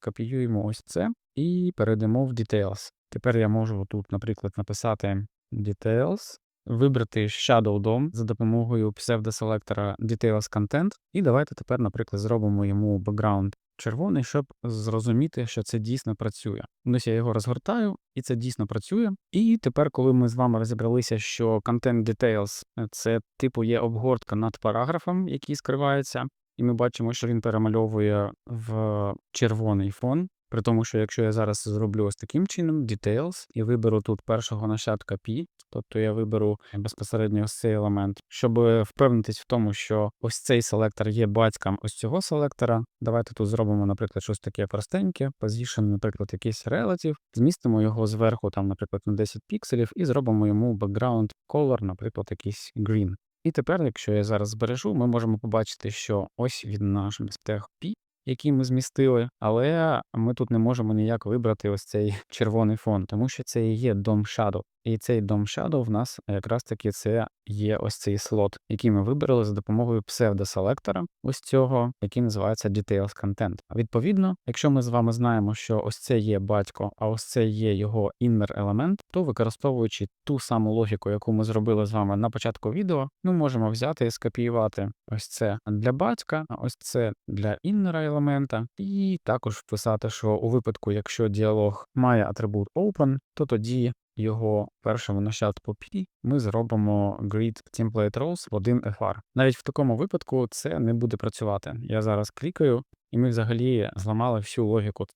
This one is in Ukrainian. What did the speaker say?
копіюємо ось це і перейдемо в Details. Тепер я можу тут, наприклад, написати Details, вибрати Shadow DOM за допомогою псевдоселектора Details Content. І давайте тепер, наприклад, зробимо йому background червоний, щоб зрозуміти, що це дійсно працює. Ось я його розгортаю, і це дійсно працює. І тепер, коли ми з вами розібралися, що Content Details – це типу є обгортка над параграфом, який скривається, і ми бачимо, що він перемальовує в червоний фон. При тому, що якщо я зараз зроблю ось таким чином Details і виберу тут першого нащадка P, тобто я виберу безпосередньо ось цей елемент, щоб впевнитись в тому, що ось цей селектор є батьком ось цього селектора. Давайте тут зробимо, наприклад, щось таке простеньке, position, наприклад, якийсь relative, змістимо його зверху, там, наприклад, на 10 пікселів, і зробимо йому background color, наприклад, якийсь green. І тепер, якщо я зараз збережу, ми можемо побачити, що ось він наш безтег P, який ми змістили, але ми тут не можемо ніяк вибрати ось цей червоний фон, тому що це і є DOM Shadow. І цей DOM Shadow в нас якраз таки це є ось цей слот, який ми вибрали за допомогою псевдоселектора, ось цього, який називається Details Content. Відповідно, якщо ми з вами знаємо, що ось це є батько, а ось це є його іннер елемент, то використовуючи ту саму логіку, яку ми зробили з вами на початку відео, ми можемо взяти і скопіювати ось це для батька, а ось це для іннера елемента, і також вписати, що у випадку, якщо діалог має атрибут open, то тоді його першому нащадку P ми зробимо grid template rows в 1 FR. Навіть в такому випадку це не буде працювати. Я зараз клікаю, і ми взагалі зламали всю логіку